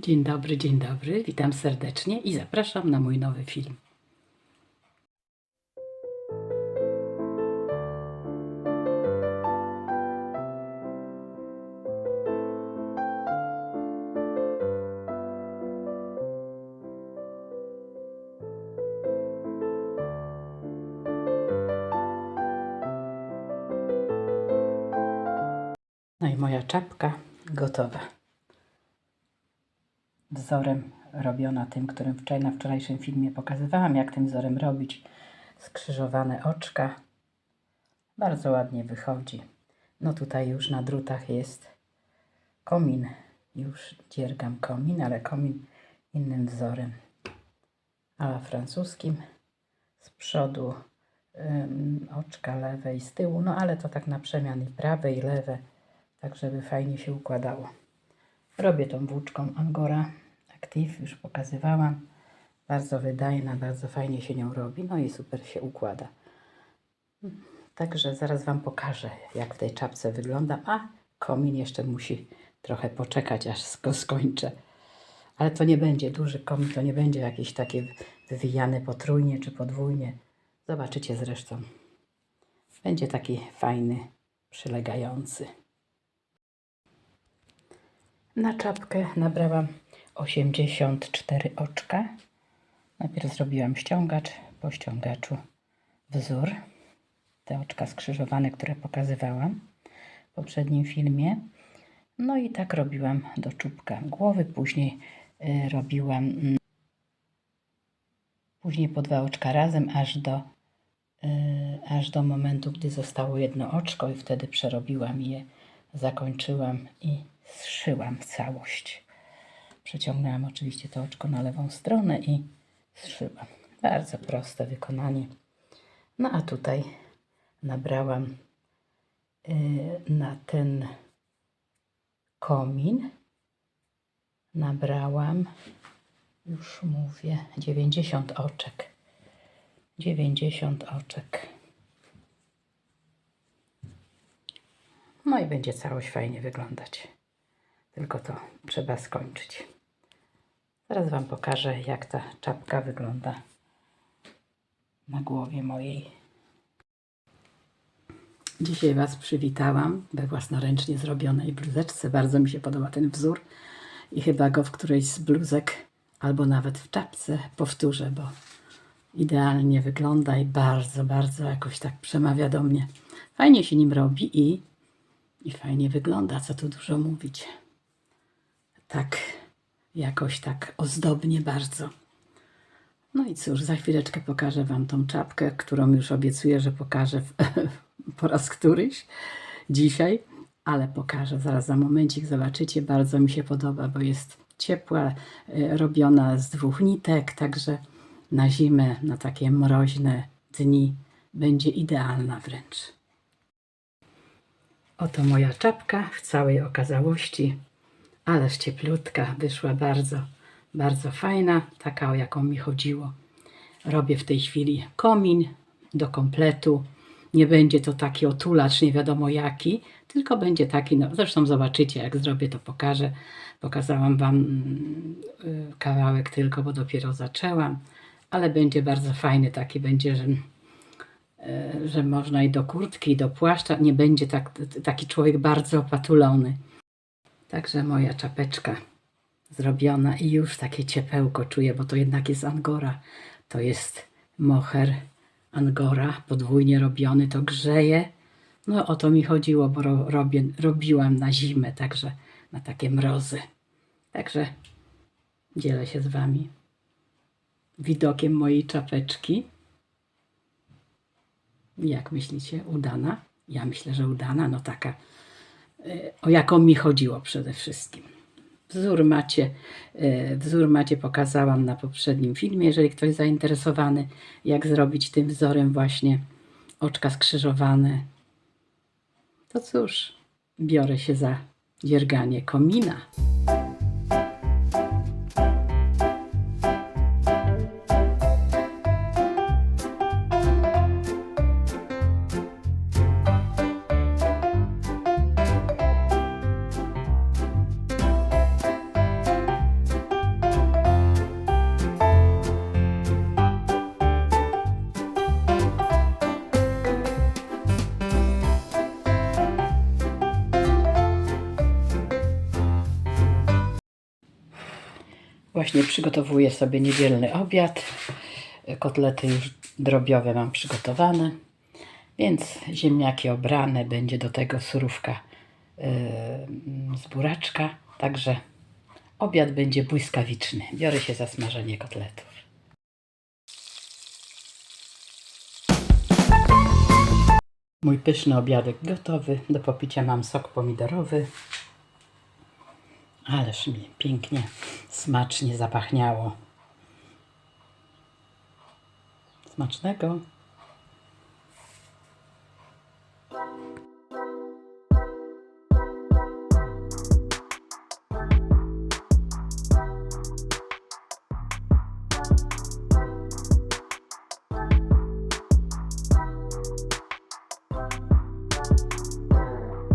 Dzień dobry, dzień dobry. Witam serdecznie i zapraszam na mój nowy film. No i moja czapka gotowa. Wzorem robiona tym, którym wczoraj na wczorajszym filmie pokazywałam, jak tym wzorem robić skrzyżowane oczka. Bardzo ładnie wychodzi. No tutaj już na drutach jest komin. Już dziergam komin, ale komin innym wzorem. A francuskim z przodu ym, oczka lewe i z tyłu, no ale to tak na przemian i prawe i lewe, tak żeby fajnie się układało. Robię tą włóczką Angora Active, już pokazywałam. Bardzo wydajna, bardzo fajnie się nią robi, no i super się układa. Także zaraz Wam pokażę, jak w tej czapce wygląda. A komin jeszcze musi trochę poczekać, aż go skończę. Ale to nie będzie duży komin, to nie będzie jakieś takie wywijane potrójnie czy podwójnie. Zobaczycie zresztą. Będzie taki fajny, przylegający. Na czapkę nabrałam 84 oczka. Najpierw zrobiłam ściągacz, po ściągaczu wzór. Te oczka skrzyżowane, które pokazywałam w poprzednim filmie. No i tak robiłam do czubka głowy. Później y, robiłam mm, później po dwa oczka razem, aż do, y, aż do momentu, gdy zostało jedno oczko i wtedy przerobiłam je, zakończyłam i zszyłam całość. Przeciągnęłam oczywiście to oczko na lewą stronę i zszyłam. Bardzo proste wykonanie. No a tutaj nabrałam y, na ten komin nabrałam, już mówię, 90 oczek. 90 oczek. No i będzie całość fajnie wyglądać. Tylko to trzeba skończyć. Zaraz Wam pokażę, jak ta czapka wygląda na głowie mojej. Dzisiaj Was przywitałam we własnoręcznie zrobionej bluzeczce. Bardzo mi się podoba ten wzór i chyba go w którejś z bluzek albo nawet w czapce powtórzę, bo idealnie wygląda i bardzo, bardzo jakoś tak przemawia do mnie. Fajnie się nim robi i, i fajnie wygląda, co tu dużo mówić. Tak, jakoś tak ozdobnie bardzo. No i cóż, za chwileczkę pokażę Wam tą czapkę, którą już obiecuję, że pokażę w, po raz któryś dzisiaj, ale pokażę zaraz za momencik, zobaczycie. Bardzo mi się podoba, bo jest ciepła, y, robiona z dwóch nitek, także na zimę, na takie mroźne dni będzie idealna wręcz. Oto moja czapka w całej okazałości, ależ cieplutka, wyszła bardzo, bardzo fajna, taka o jaką mi chodziło. Robię w tej chwili komin do kompletu. Nie będzie to taki otulacz, nie wiadomo jaki, tylko będzie taki, no zresztą zobaczycie, jak zrobię, to pokażę. Pokazałam Wam mm, y, kawałek tylko, bo dopiero zaczęłam, ale będzie bardzo fajny, taki będzie, że e, że można i do kurtki, i do płaszcza. Nie będzie tak, taki człowiek bardzo opatulony. Także moja czapeczka zrobiona i już takie ciepełko czuję, bo to jednak jest angora. To jest moher angora, podwójnie robiony, to grzeje. No o to mi chodziło, bo ro, robię, robiłam na zimę, także na takie mrozy. Także dzielę się z Wami widokiem mojej czapeczki. Jak myślicie, udana? Ja myślę, że udana, no taka, o jaką mi chodziło przede wszystkim. Wzór macie, y, wzór macie pokazałam na poprzednim filmie, jeżeli ktoś zainteresowany, jak zrobić tym wzorem właśnie oczka skrzyżowane. To cóż, biorę się za dzierganie komina. Właśnie przygotowuję sobie niedzielny obiad. Kotlety już drobiowe mam przygotowane. Więc ziemniaki obrane, będzie do tego surówka yy, z buraczka. Także obiad będzie błyskawiczny. Biorę się za smażenie kotletów. Mój pyszny obiadek gotowy. Do popicia mam sok pomidorowy. Ależ mi pięknie, smacznie zapachniało. Smacznego.